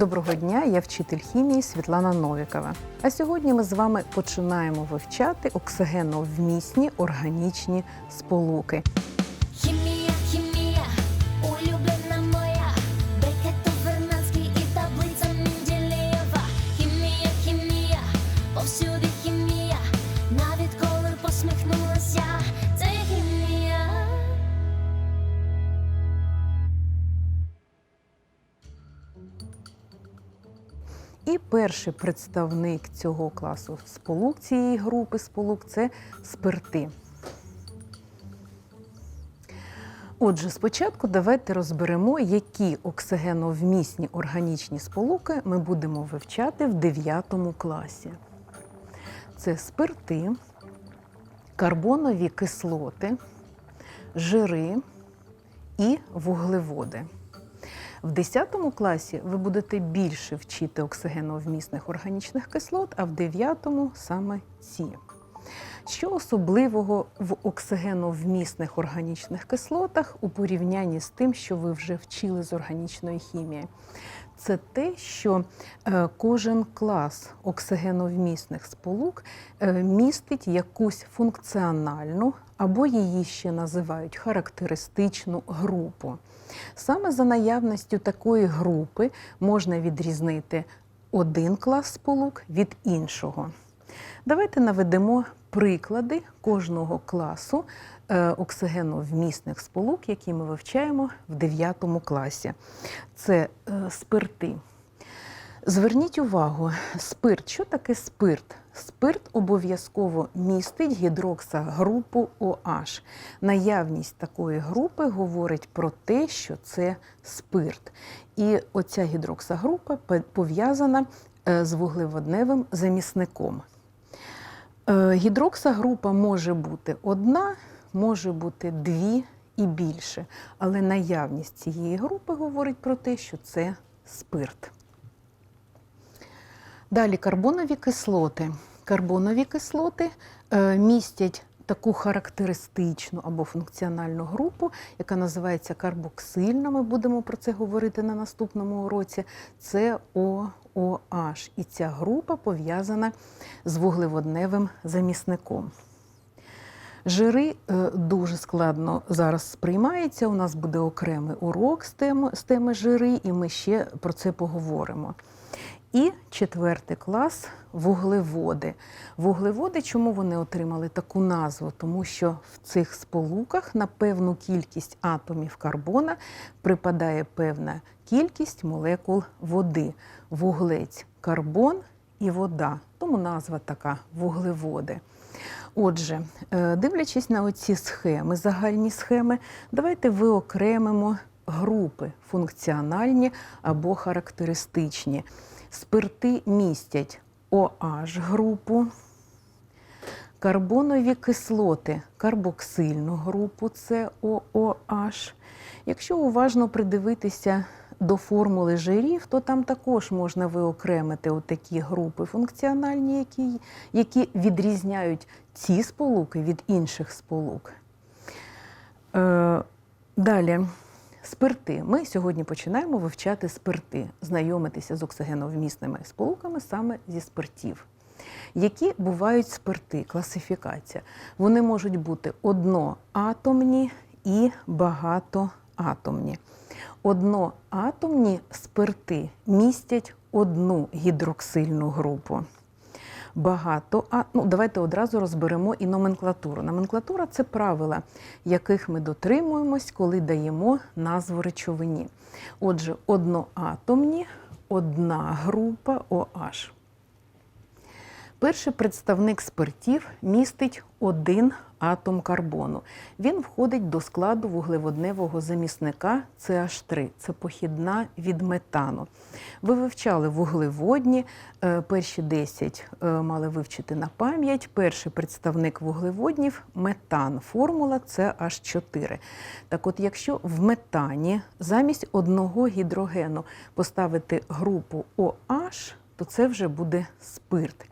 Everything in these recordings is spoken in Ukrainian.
Доброго дня, я вчитель хімії Світлана Новікова. А сьогодні ми з вами починаємо вивчати оксигеновмісні органічні сполуки. Перший представник цього класу сполук цієї групи сполук це спирти. Отже, спочатку давайте розберемо, які оксигеновмісні органічні сполуки ми будемо вивчати в 9 класі. Це спирти, карбонові кислоти, жири і вуглеводи. В 10 класі ви будете більше вчити оксигеновмісних органічних кислот, а в 9 саме ці. Що особливого в оксигеновмісних органічних кислотах у порівнянні з тим, що ви вже вчили з органічної хімії? Це те, що е, кожен клас оксигеновмісних сполук е, містить якусь функціональну або її ще називають характеристичну групу. Саме за наявністю такої групи можна відрізнити один клас сполук від іншого. Давайте наведемо приклади кожного класу е, оксигеновмісних сполук, які ми вивчаємо в 9 класі. Це е, спирти. Зверніть увагу, спирт. Що таке спирт? Спирт обов'язково містить гідроксагрупу OH. Наявність такої групи говорить про те, що це спирт. І оця гідроксагрупа пе- пов'язана е, з вуглеводневим замісником. Е, Гідроксагрупа може бути одна, може бути дві і більше, але наявність цієї групи говорить про те, що це спирт. Далі карбонові кислоти. Карбонові кислоти е, містять таку характеристичну або функціональну групу, яка називається карбоксильна. Ми будемо про це говорити на наступному уроці. Це OOH. І ця група пов'язана з вуглеводневим замісником. Жири е, дуже складно зараз сприймається. У нас буде окремий урок з теми, з теми жири, і ми ще про це поговоримо. І четвертий клас вуглеводи. Вуглеводи, чому вони отримали таку назву? Тому що в цих сполуках на певну кількість атомів карбона припадає певна кількість молекул води. Вуглець, карбон і вода. Тому назва така вуглеводи. Отже, е, дивлячись на оці схеми, загальні схеми, давайте виокремимо групи функціональні або характеристичні. Спирти містять OH групу, карбонові кислоти, карбоксильну групу це OOH. Якщо уважно придивитися до формули жирів, то там також можна виокремити отакі групи функціональні, які, які відрізняють ці сполуки від інших сполук. Е, далі. Спирти. Ми сьогодні починаємо вивчати спирти, знайомитися з оксигеновмісними сполуками саме зі спиртів. Які бувають спирти, класифікація? Вони можуть бути одноатомні і багатоатомні. Одноатомні спирти містять одну гідроксильну групу. Багато, а ну давайте одразу розберемо і номенклатуру. Номенклатура це правила, яких ми дотримуємось, коли даємо назву речовині. Отже, одноатомні, одна група OH. Перший представник спиртів містить один атом карбону. Він входить до складу вуглеводневого замісника CH3. Це похідна від метану. Ви вивчали вуглеводні, е, перші 10 е, мали вивчити на пам'ять. Перший представник вуглеводнів метан. Формула CH4. Так от, якщо в метані замість одного гідрогену поставити групу OH, то це вже буде спирт.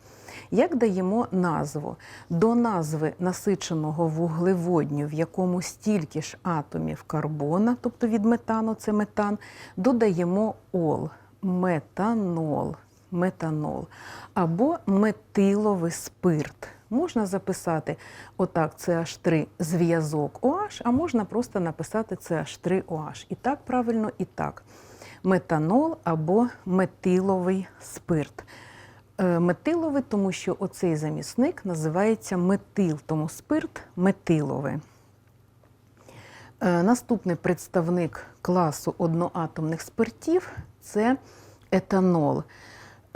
Як даємо назву? До назви насиченого вуглеводню, в якому стільки ж атомів карбона, тобто від метану це метан, додаємо ол. метанол, метанол або метиловий спирт. Можна записати отак CH3 зв'язок OH, а можна просто написати CH3 OH. І так правильно, і так. Метанол або метиловий спирт. Е, Метиловий, тому що оцей замісник називається метил, тому спирт метиловий. Е, Наступний представник класу одноатомних спиртів це етанол.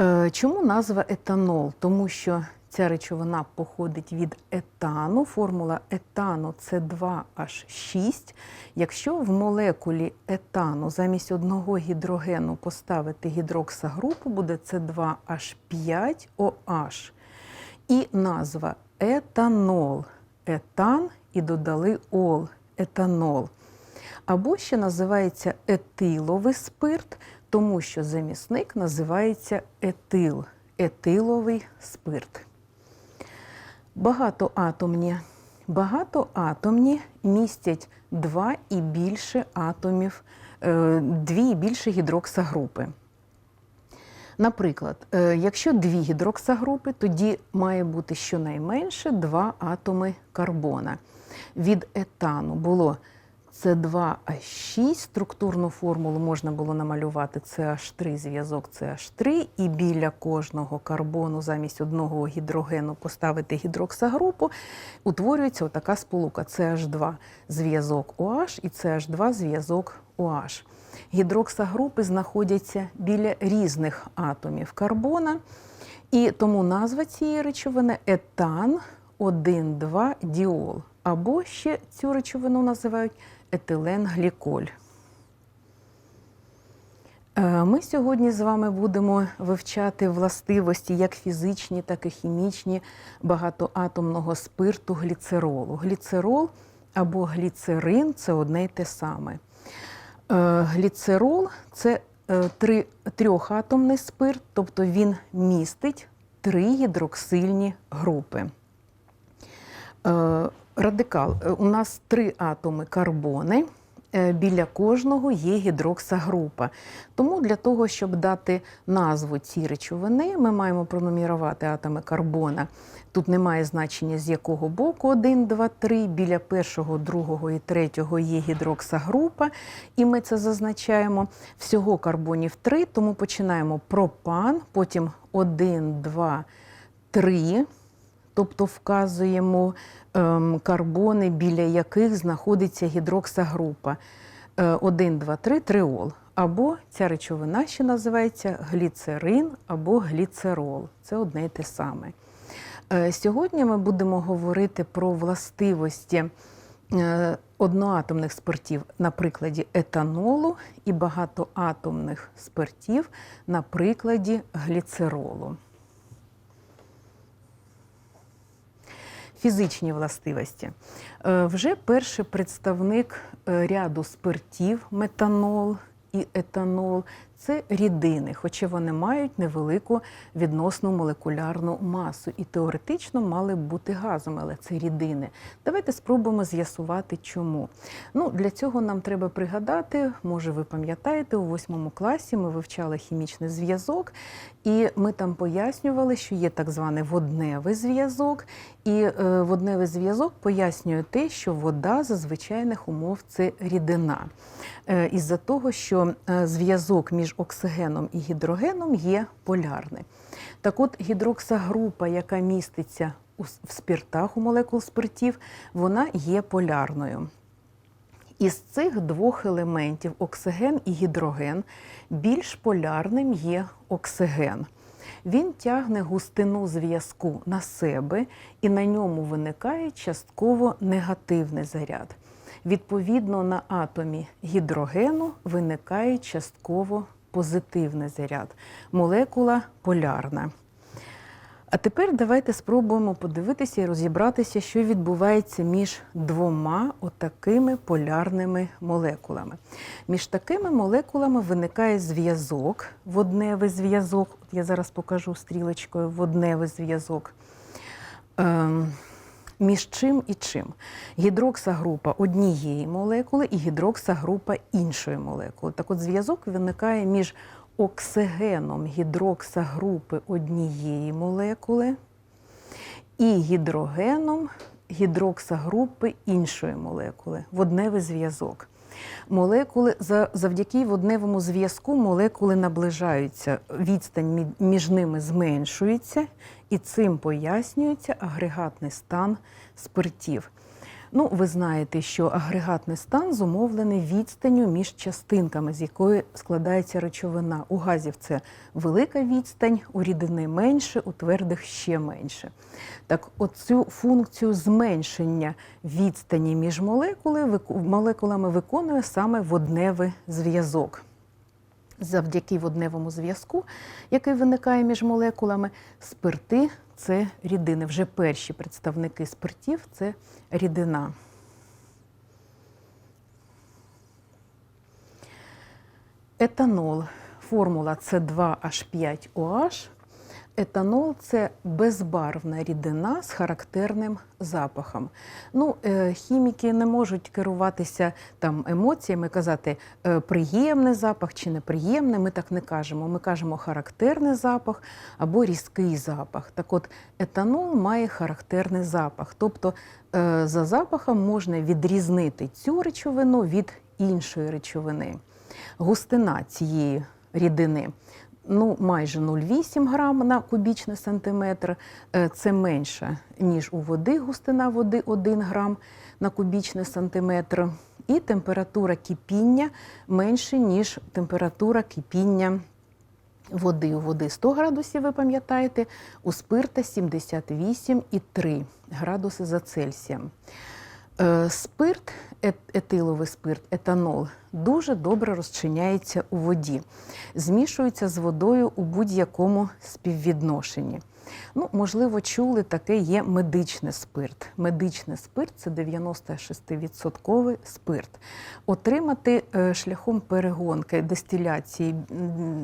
Е, Чому назва етанол? Тому що ця речовина походить від етану. Формула етану це 2H6. Якщо в молекулі етану замість одного гідрогену поставити гідроксагрупу, буде це 2H5OH. І назва етанол. Етан і додали ол етанол. Або ще називається етиловий спирт, тому що замісник називається етил, етиловий спирт. Багатоатомні. Багатоатомні містять два і більше атомів, е, дві і більше гідроксагрупи. Наприклад, е, якщо дві гідроксагрупи, тоді має бути щонайменше два атоми карбона. Від етану було С2H6, структурну формулу можна було намалювати CH3 зв'язок CH3, і біля кожного карбону замість одного гідрогену поставити гідроксагрупу, утворюється отака сполука CH2 зв'язок OH і CH2 зв'язок OH. Гідроксагрупи знаходяться біля різних атомів карбона, і тому назва цієї речовини етан 1,2 діол. Або ще цю речовину називають етиленгліколь. Е, Ми сьогодні з вами будемо вивчати властивості як фізичні, так і хімічні багатоатомного спирту гліцеролу. Гліцерол або гліцерин це одне й те саме. Е, Гліцерол це е, три, трьохатомний спирт, тобто він містить три гідроксильні групи. Радикал. Е, У нас три атоми карбони. Е, Біля кожного є гідроксагрупа. Тому для того, щоб дати назву цій речовини, ми маємо пронумерувати атоми карбона. Тут немає значення, з якого боку 1, 2, 3. Біля першого, другого і третього є гідроксагрупа, і ми це зазначаємо. Всього карбонів 3, тому починаємо пропан, потім 1, 2, 3. Тобто вказуємо карбони, біля яких знаходиться гідроксагрупа. Е, 1, 2, 3 триол. Або ця речовина ще називається гліцерин або гліцерол. Це одне й те саме. Е, Сьогодні ми будемо говорити про властивості е, одноатомних спиртів на прикладі етанолу і багатоатомних спиртів на прикладі гліцеролу. Фізичні властивості. Е, Вже перший представник е, ряду спиртів метанол і етанол це рідини, хоча вони мають невелику відносну молекулярну масу і теоретично мали б бути газом, але це рідини. Давайте спробуємо з'ясувати, чому. Ну, Для цього нам треба пригадати, може, ви пам'ятаєте, у восьмому класі ми вивчали хімічний зв'язок, і ми там пояснювали, що є так званий водневий зв'язок. І е, водневий зв'язок пояснює те, що вода за звичайних умов це рідина. Е, із-за того, що е, зв'язок між оксигеном і гідрогеном є полярний. Так от гідроксагрупа, яка міститься в спиртах у молекул спиртів, вона є полярною. Із цих двох елементів оксиген і гідроген більш полярним є оксиген. Він тягне густину зв'язку на себе, і на ньому виникає частково негативний заряд. Відповідно, на атомі гідрогену виникає частково позитивний заряд. Молекула полярна. А тепер давайте спробуємо подивитися і розібратися, що відбувається між двома отакими полярними молекулами. Між такими молекулами виникає зв'язок, водневий зв'язок. От я зараз покажу стрілочкою водневий зв'язок. Ем, між чим і чим? Гідроксагрупа однієї молекули і гідроксагрупа іншої молекули. Так от зв'язок виникає між оксигеном гідроксагрупи однієї молекули і гідрогеном гідроксагрупи іншої молекули, водневий зв'язок. Молекули завдяки водневому зв'язку молекули наближаються, відстань між ними зменшується, і цим пояснюється агрегатний стан спиртів. Ну, ви знаєте, що агрегатний стан зумовлений відстанню між частинками, з якої складається речовина. У газів це велика відстань, у рідини менше, у твердих ще менше. Так, оцю функцію зменшення відстані між молекули, молекулами виконує саме водневий зв'язок. Завдяки водневому зв'язку, який виникає між молекулами, спирти це рідини. Вже перші представники спиртів це рідина. Етанол. Формула С2H5OH. Етанол це безбарвна рідина з характерним запахом. Ну, е, хіміки не можуть керуватися там емоціями, казати е, приємний запах чи неприємний. Ми так не кажемо. Ми кажемо характерний запах або різкий запах. Так от етанол має характерний запах. Тобто е, за запахом можна відрізнити цю речовину від іншої речовини. Густина цієї рідини ну, майже 0,8 грам на кубічний сантиметр. Е, Це менше, ніж у води, густина води 1 грам на кубічний сантиметр. І температура кипіння менше, ніж температура кипіння води. У води 100 градусів, ви пам'ятаєте, у спирта 78,3 градуси за Цельсієм. Е, Спирт, етиловий спирт, етанол дуже добре розчиняється у воді, змішується з водою у будь-якому співвідношенні. Ну, можливо, чули, таке є медичний спирт. Медичний спирт це 96% спирт. Отримати е, шляхом перегонки дистиляції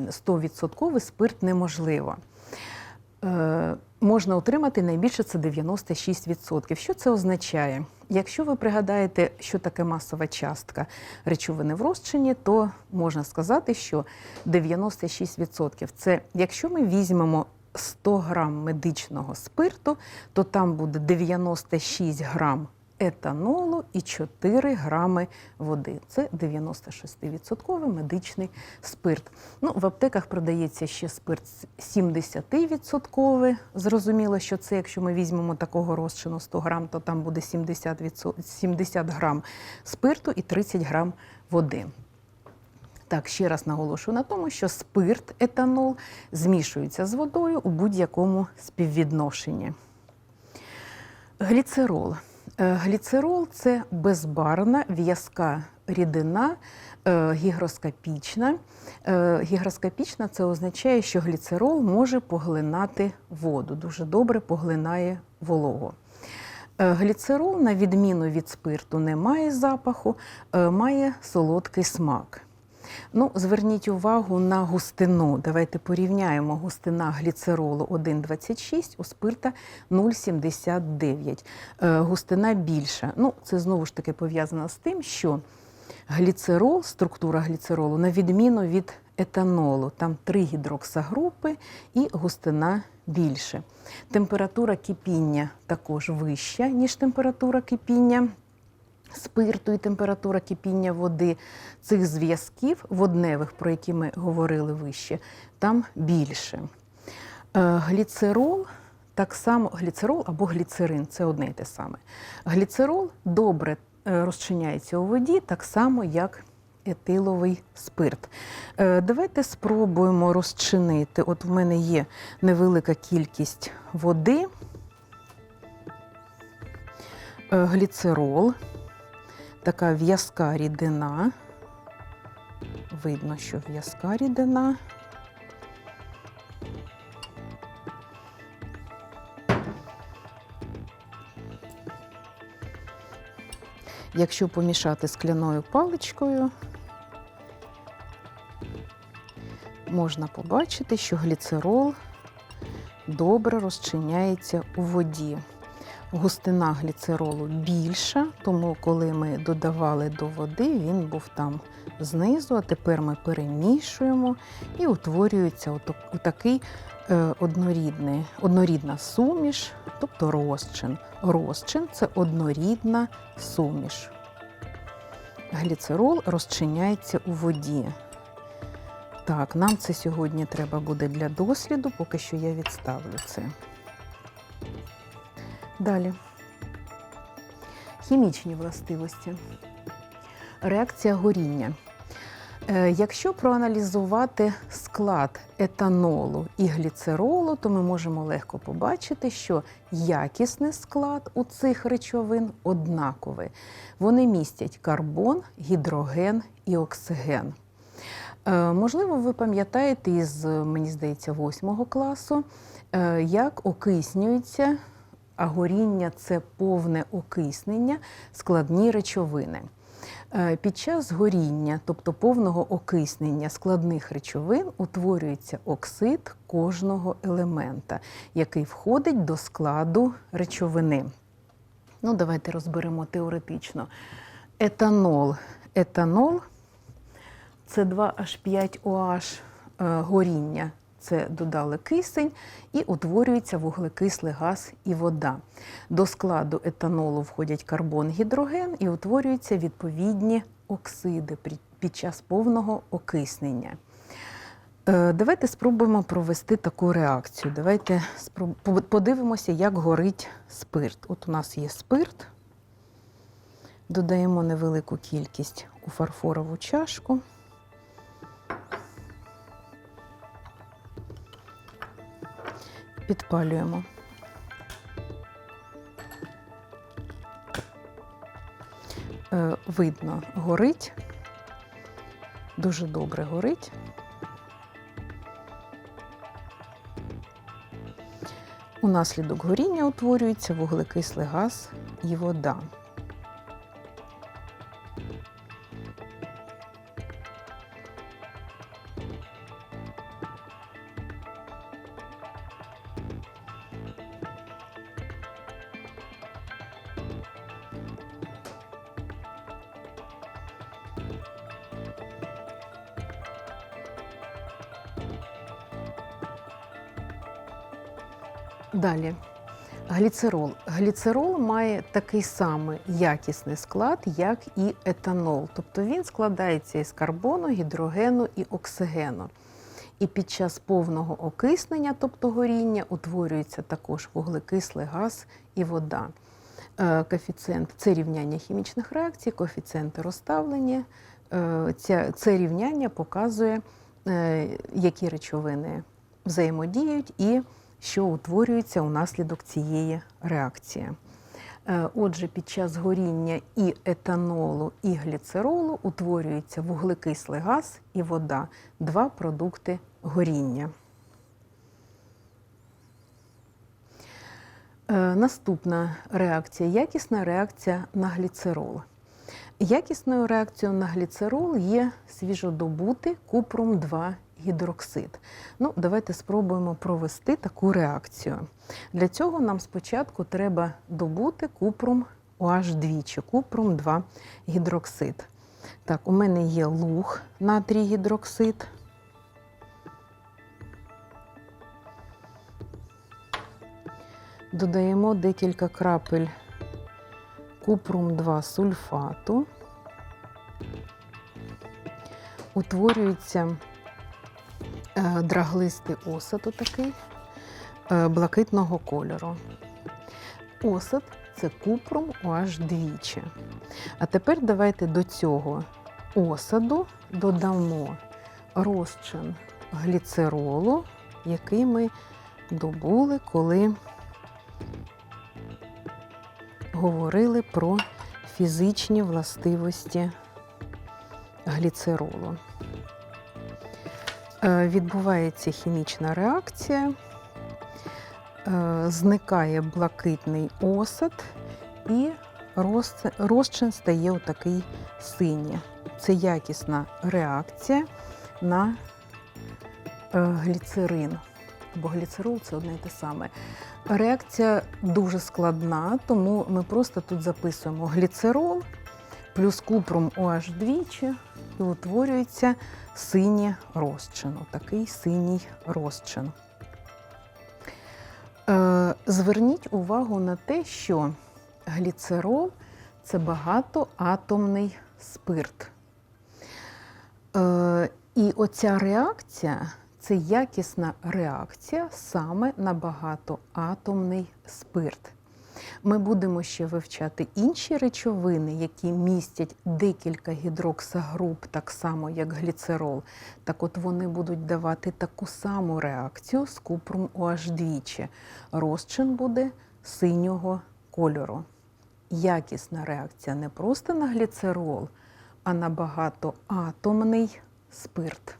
100% спирт неможливо. Можна отримати найбільше це 96%. Що це означає? Якщо ви пригадаєте, що таке масова частка речовини в розчині, то можна сказати, що 96% це якщо ми візьмемо 100 грам медичного спирту, то там буде 96 грам етанолу і 4 грами води. Це 96% медичний спирт. Ну, в аптеках продається ще спирт 70%. Зрозуміло, що це, якщо ми візьмемо такого розчину 100 грам, то там буде 70, 70 грам спирту і 30 грам води. Так, ще раз наголошую на тому, що спирт, етанол змішується з водою у будь-якому співвідношенні. Гліцерол. Е, Гліцерол це безбарна в'язка рідина, е, гігроскопічна. Е, Гігроскопічна це означає, що гліцерол може поглинати воду, дуже добре поглинає вологу. Гліцерол, на відміну від спирту, не має запаху, має солодкий смак. Ну, зверніть увагу на густину. Давайте порівняємо густина гліцеролу 1,26, у спирта 0,79. Е, Густина більша. Ну, це знову ж таки пов'язано з тим, що гліцерол, структура гліцеролу, на відміну від етанолу, там три гідроксагрупи і густина більше. Температура кипіння також вища, ніж температура кипіння спирту і температура кипіння води цих зв'язків водневих, про які ми говорили вище, там більше. Е, Гліцерол так само гліцерол або гліцерин це одне й те саме. Гліцерол добре е, розчиняється у воді, так само, як етиловий спирт. Е, Давайте спробуємо розчинити. От в мене є невелика кількість води, гліцерол така в'язка рідина. Видно, що в'язка рідина. Якщо помішати скляною паличкою, можна побачити, що гліцерол добре розчиняється у воді. Густина гліцеролу більша, тому коли ми додавали до води, він був там знизу, а тепер ми перемішуємо і утворюється отакий е, однорідний, однорідна суміш, тобто розчин. Розчин це однорідна суміш. Гліцерол розчиняється у воді. Так, нам це сьогодні треба буде для досліду, поки що я відставлю це. Далі. Хімічні властивості. Реакція горіння. Е, Якщо проаналізувати склад етанолу і гліцеролу, то ми можемо легко побачити, що якісний склад у цих речовин однаковий. Вони містять карбон, гідроген і оксиген. Е, Можливо, ви пам'ятаєте із, мені здається, восьмого класу, е, як окиснюються, а горіння це повне окиснення, складні речовини. Е, Під час горіння, тобто повного окиснення складних речовин, утворюється оксид кожного елемента, який входить до складу речовини. Ну, давайте розберемо теоретично. Етанол. Етанол це 2H5OH е, горіння. Це додали кисень і утворюється вуглекислий газ і вода. До складу етанолу входять карбон, гідроген і утворюються відповідні оксиди під час повного окиснення. Е, Давайте спробуємо провести таку реакцію. Давайте подивимося, як горить спирт. От у нас є спирт. Додаємо невелику кількість у фарфорову чашку. Підпалюємо. Е, Видно, горить. Дуже добре горить. Унаслідок горіння утворюється вуглекислий газ і вода. Далі. Гліцерол. Гліцерол має такий самий якісний склад, як і етанол. Тобто він складається із карбону, гідрогену і оксигену. І під час повного окиснення, тобто горіння, утворюється також вуглекислий газ і вода. Е, Коефіцієнт це рівняння хімічних реакцій, коефіцієнти розставлення. Е, це рівняння показує, е, які речовини взаємодіють і що утворюється унаслідок цієї реакції. Е, Отже, під час горіння і етанолу, і гліцеролу утворюється вуглекислий газ і вода два продукти горіння. Е, Наступна реакція якісна реакція на гліцерол. Якісною реакцією на гліцерол є свіжодобутий купрум 2 гідроксид. Ну, давайте спробуємо провести таку реакцію. Для цього нам спочатку треба добути купрум OH двічі, купрум 2 гідроксид. Так, у мене є луг натрій гідроксид. Додаємо декілька крапель купрум 2 сульфату. Утворюється драглистий осад отакий е, блакитного кольору. Осад це купрум OH двічі. А тепер давайте до цього осаду додамо розчин гліцеролу, який ми добули, коли говорили про фізичні властивості гліцеролу. Е, Відбувається хімічна реакція, е, зникає блакитний осад і розчин стає отакий синій. Це якісна реакція на е, гліцерин. бо гліцерол це одне й те саме. Реакція дуже складна, тому ми просто тут записуємо гліцерол плюс купрум OH двічі і утворюється синій розчин. Такий синій розчин. Е, Зверніть увагу на те, що гліцерол це багатоатомний спирт. Е, І оця реакція це якісна реакція саме на багатоатомний спирт. Ми будемо ще вивчати інші речовини, які містять декілька гідроксагруп, так само як гліцерол. Так от вони будуть давати таку саму реакцію з купрум OH двічі. Розчин буде синього кольору. Якісна реакція не просто на гліцерол, а на багатоатомний спирт.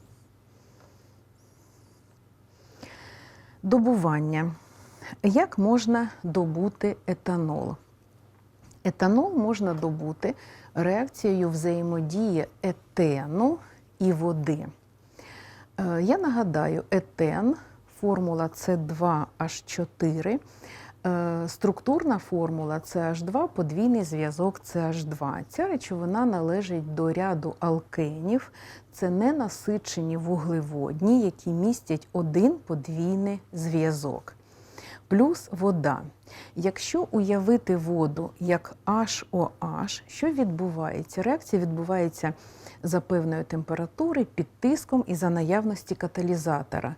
Добування. Як можна добути етанол? Етанол можна добути реакцією взаємодії етену і води. Е, Я нагадаю, етен, формула С2H4, е, структурна формула CH2, подвійний зв'язок CH2. Ця речовина належить до ряду алкенів. Це ненасичені вуглеводні, які містять один подвійний зв'язок плюс вода. Якщо уявити воду як HOH, що відбувається? Реакція відбувається за певної температури, під тиском і за наявності каталізатора.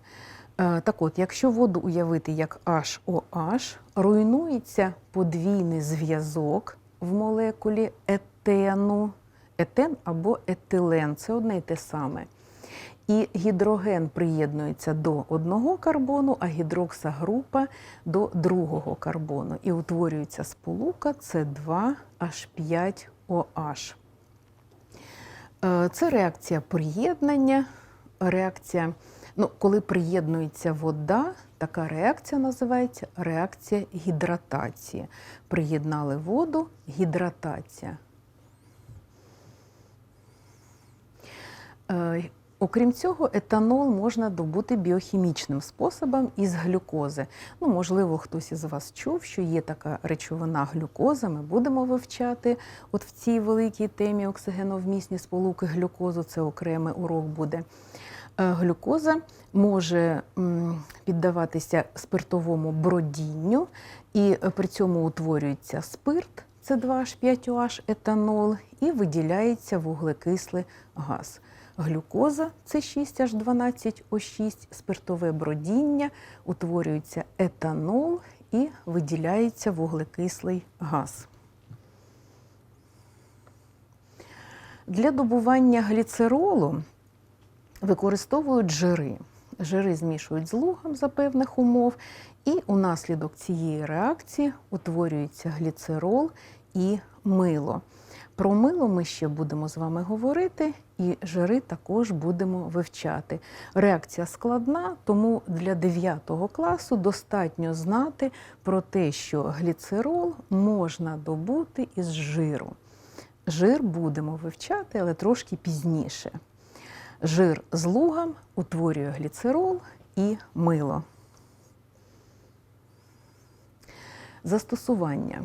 Е, Так от, якщо воду уявити як HOH, руйнується подвійний зв'язок в молекулі етену, етен або етилен це одне й те саме. І гідроген приєднується до одного карбону, а гідроксагрупа до другого карбону. І утворюється сполука С2H5OH. Е, Це реакція приєднання. Реакція, ну, коли приєднується вода, така реакція називається реакція гідратації. Приєднали воду, гідратація. Окрім цього, етанол можна добути біохімічним способом із глюкози. Ну, можливо, хтось із вас чув, що є така речовина глюкоза. Ми будемо вивчати от в цій великій темі оксигеновмісні сполуки глюкозу. Це окремий урок буде. Е, Глюкоза може піддаватися спиртовому бродінню, і е, при цьому утворюється спирт, це 2H5OH, етанол, і виділяється вуглекислий газ. Глюкоза це 6H12O6, спиртове бродіння, утворюється етанол і виділяється вуглекислий газ. Для добування гліцеролу використовують жири. Жири змішують з лугом за певних умов, і унаслідок цієї реакції утворюється гліцерол і мило. Про мило ми ще будемо з вами говорити, і жири також будемо вивчати. Реакція складна, тому для 9 класу достатньо знати про те, що гліцерол можна добути із жиру. Жир будемо вивчати, але трошки пізніше. Жир з лугом утворює гліцерол і мило. Застосування.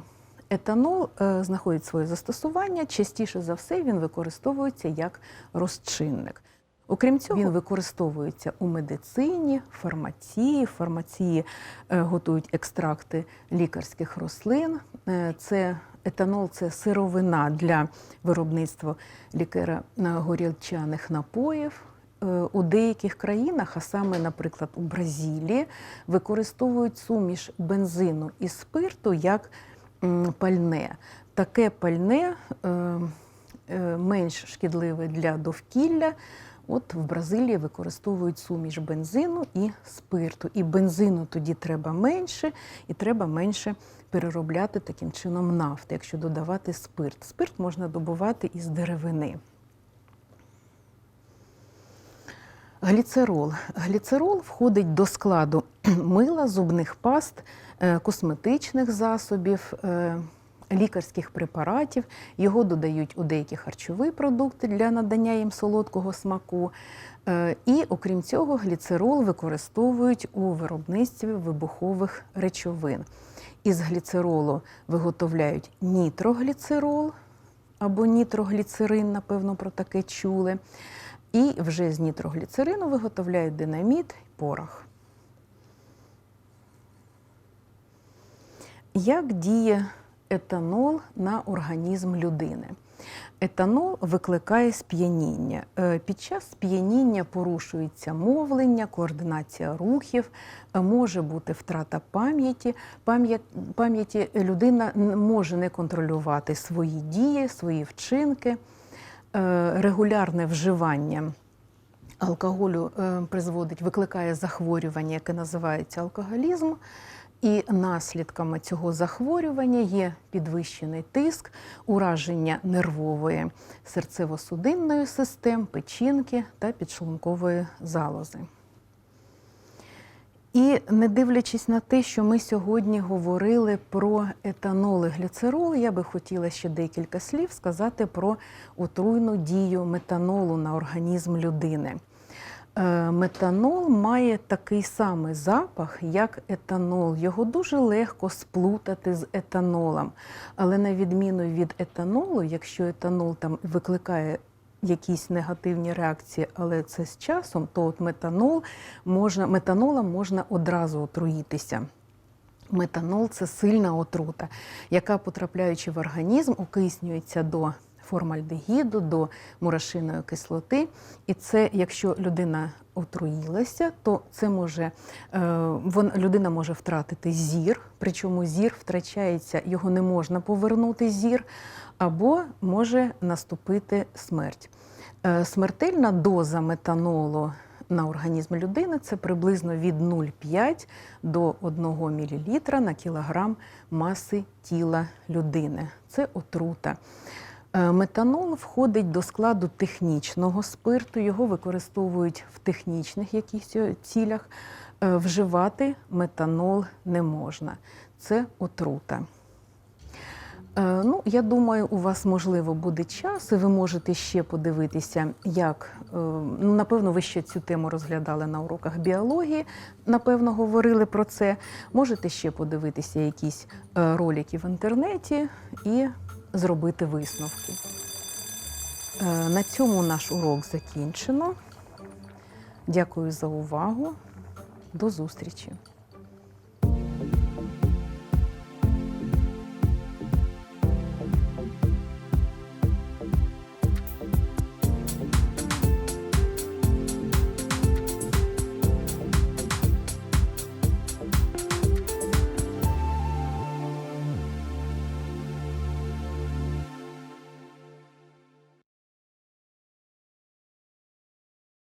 Етанол е, знаходить своє застосування. Частіше за все він використовується як розчинник. Окрім цього, він використовується у медицині, фармації. Фармації е, готують екстракти лікарських рослин. Е, Це етанол це сировина для виробництва лікера-горілчаних напоїв. Е, У деяких країнах, а саме, наприклад, у Бразилії, використовують суміш бензину і спирту як пальне. Таке пальне е, е, менш шкідливе для довкілля. От в Бразилії використовують суміш бензину і спирту. І бензину тоді треба менше, і треба менше переробляти таким чином нафти, якщо додавати спирт. Спирт можна добувати із деревини. Гліцерол. Гліцерол входить до складу мила, зубних паст, е, косметичних засобів, е, лікарських препаратів. Його додають у деякі харчові продукти для надання їм солодкого смаку. Е, І окрім цього, гліцерол використовують у виробництві вибухових речовин. Із гліцеролу виготовляють нітрогліцерол або нітрогліцерин, напевно, про таке чули. І вже з нітрогліцерину виготовляють динаміт і порох. Як діє етанол на організм людини? Етанол викликає сп'яніння. Е, Під час сп'яніння порушується мовлення, координація рухів, е, може бути втрата пам'яті. Пам'яті людина може не контролювати свої дії, свої вчинки, регулярне вживання алкоголю е, призводить, викликає захворювання, яке називається алкоголізм. І наслідками цього захворювання є підвищений тиск, ураження нервової серцево-судинної системи, печінки та підшлункової залози. І не дивлячись на те, що ми сьогодні говорили про етанол і гліцерол, я би хотіла ще декілька слів сказати про отруйну дію метанолу на організм людини. Е, Метанол має такий самий запах, як етанол. Його дуже легко сплутати з етанолом. Але на відміну від етанолу, якщо етанол там викликає якісь негативні реакції, але це з часом, то от метанол можна, метанолом можна одразу отруїтися. Метанол це сильна отрута, яка, потрапляючи в організм, окиснюється до формальдегіду, до мурашиної кислоти. І це, якщо людина отруїлася, то це може е, вон, людина може втратити зір, причому зір втрачається, його не можна повернути зір, або може наступити смерть. Е, Смертельна доза метанолу на організм людини це приблизно від 0,5 до 1 мл на кілограм маси тіла людини. Це отрута. Е, Метанол входить до складу технічного спирту, його використовують в технічних якихось цілях. Е, Вживати метанол не можна. Це отрута. Е, Ну, я думаю, у вас можливо буде час, і ви можете ще подивитися, як е, ну, напевно, ви ще цю тему розглядали на уроках біології. Напевно, говорили про це. Можете ще подивитися якісь е, ролики в інтернеті і зробити висновки. На цьому наш урок закінчено. Дякую за увагу. До зустрічі!